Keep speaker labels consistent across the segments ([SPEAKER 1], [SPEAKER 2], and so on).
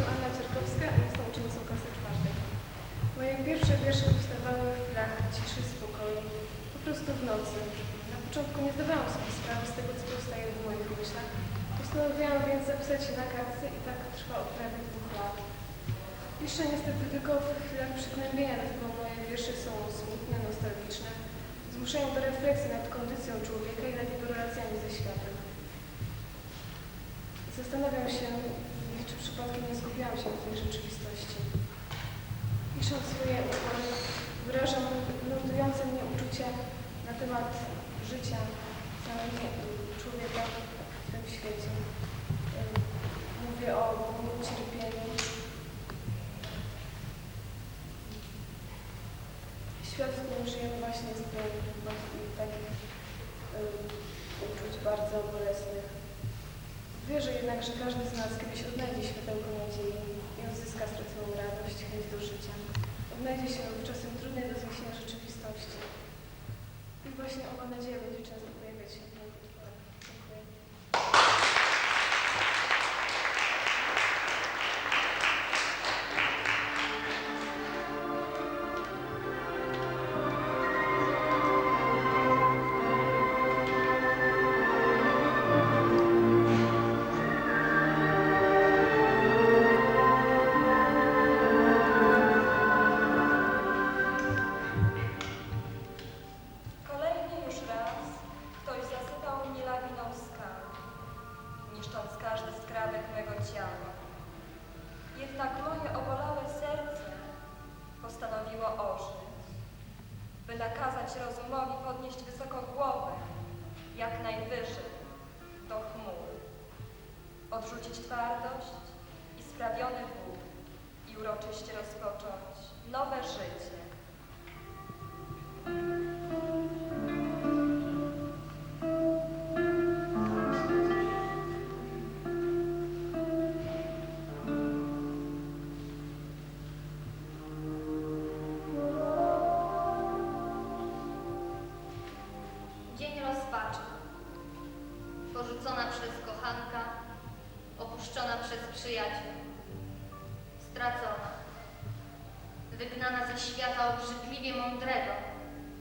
[SPEAKER 1] się Anna Cierkowska, a jestem uczennicą klasy czwartej. Moje pierwsze wiersze powstawały w chwilach ciszy, spokoju, po prostu w nocy. Na początku nie zdawałam sobie sprawy z tego, co powstaje w moich myślach. Postanowiłam więc zapisać je na kartce i tak trwa od prawie dwóch lat. Piszę niestety tylko w chwilach przygnębienia, dlatego moje wiersze są smutne, nostalgiczne. Zmuszają do refleksji nad kondycją człowieka i nad jego relacjami ze światem. Zastanawiam się, przypadkiem nie skupiałam się w tej rzeczywistości. Pisząc swoje utwory, wyrażam nurtujące mnie uczucia na temat życia samego człowieka w tym świecie. Mówię o cierpieniu. Świat, w którym żyjemy właśnie jest pełen takich uczuć bardzo bolesnych. Wierzę jednak, że każdy z nas kiedyś odnajdzie światełko nadziei i odzyska straconą radość, chęć do życia. Odnajdzie się w czasem trudnej do zniesienia rzeczywistości. I właśnie owa nadzieja będzie często pojawiać
[SPEAKER 2] odrzucić twardość i sprawiony ból i uroczyście rozpocząć nowe życie.
[SPEAKER 3] Obrzydliwie mądrego,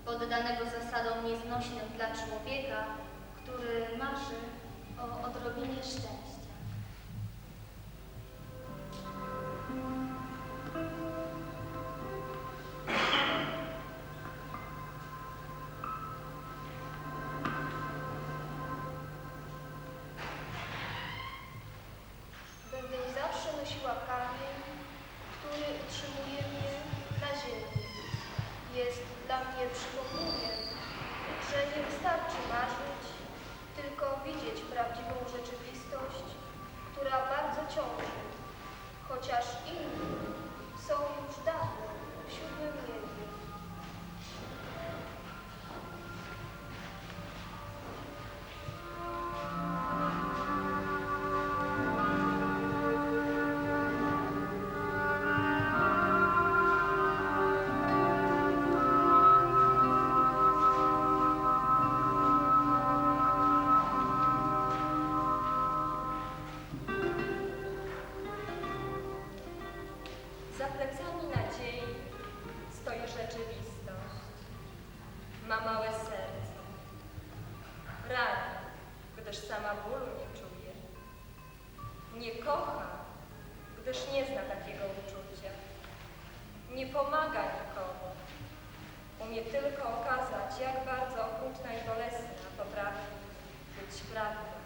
[SPEAKER 3] poddanego zasadom nieznośnym dla człowieka, który marzy o odrobinie szczęścia.
[SPEAKER 4] Ciąży, chociaż inni
[SPEAKER 2] Rani, gdyż sama bólu nie czuje. Nie kocha, gdyż nie zna takiego uczucia. Nie pomaga nikomu. Umie tylko okazać, jak bardzo okrutna i bolesna potrafi być prawda.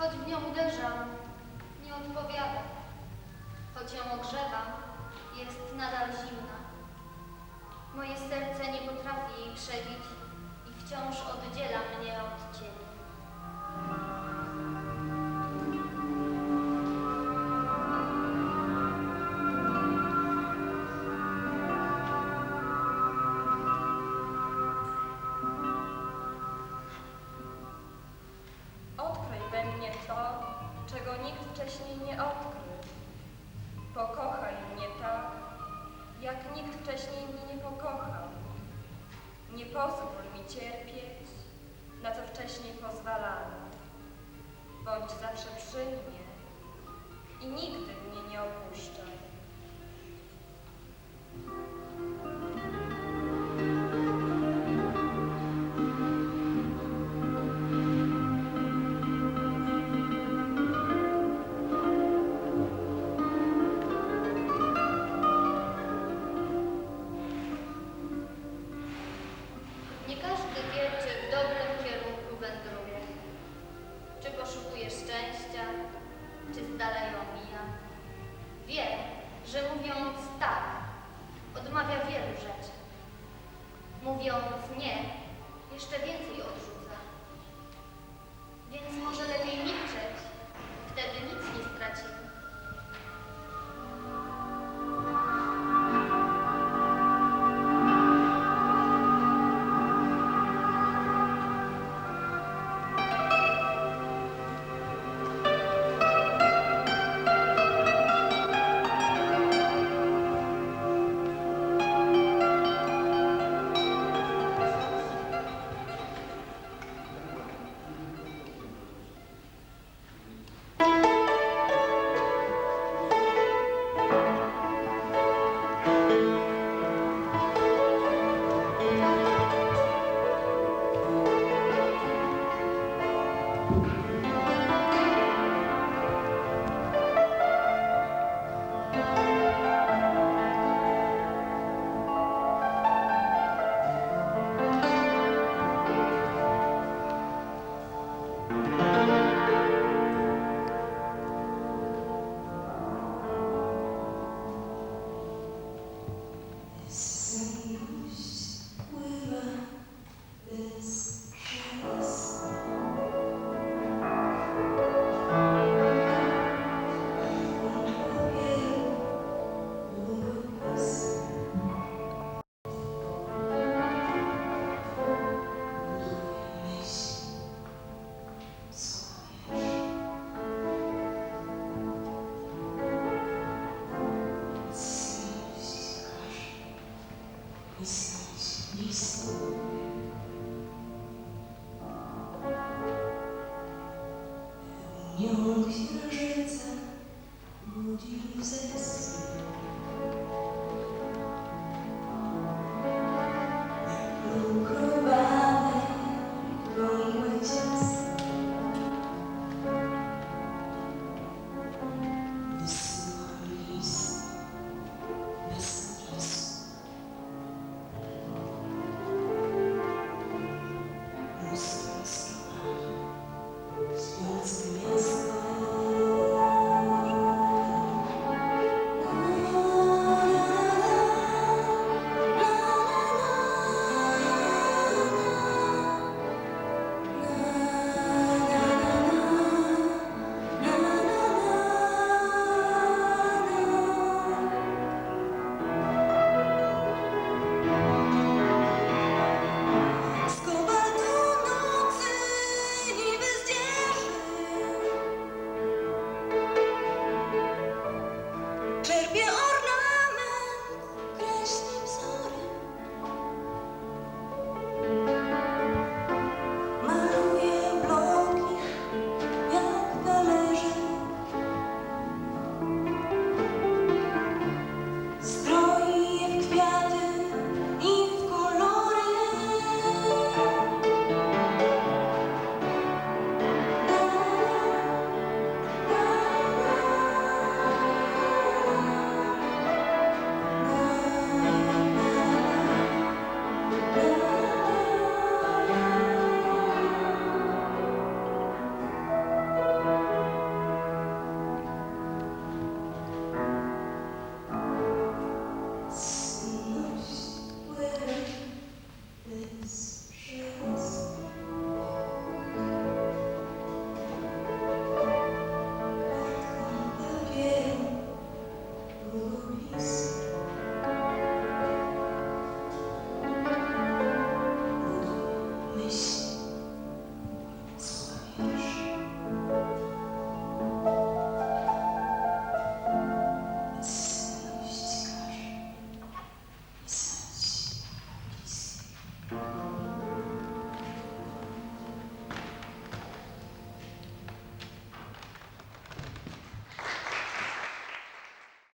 [SPEAKER 3] Choć w nią uderzam, nie odpowiada. Choć ją ogrzewam, jest nadal zimna. Moje serce nie potrafi jej przebić i wciąż oddziela mnie od cieni.
[SPEAKER 2] pozwól mi cierpieć, na co wcześniej pozwalano. Bądź zawsze przy mnie i nigdy mnie nie opuszczaj.
[SPEAKER 5] Мой сердце будет Música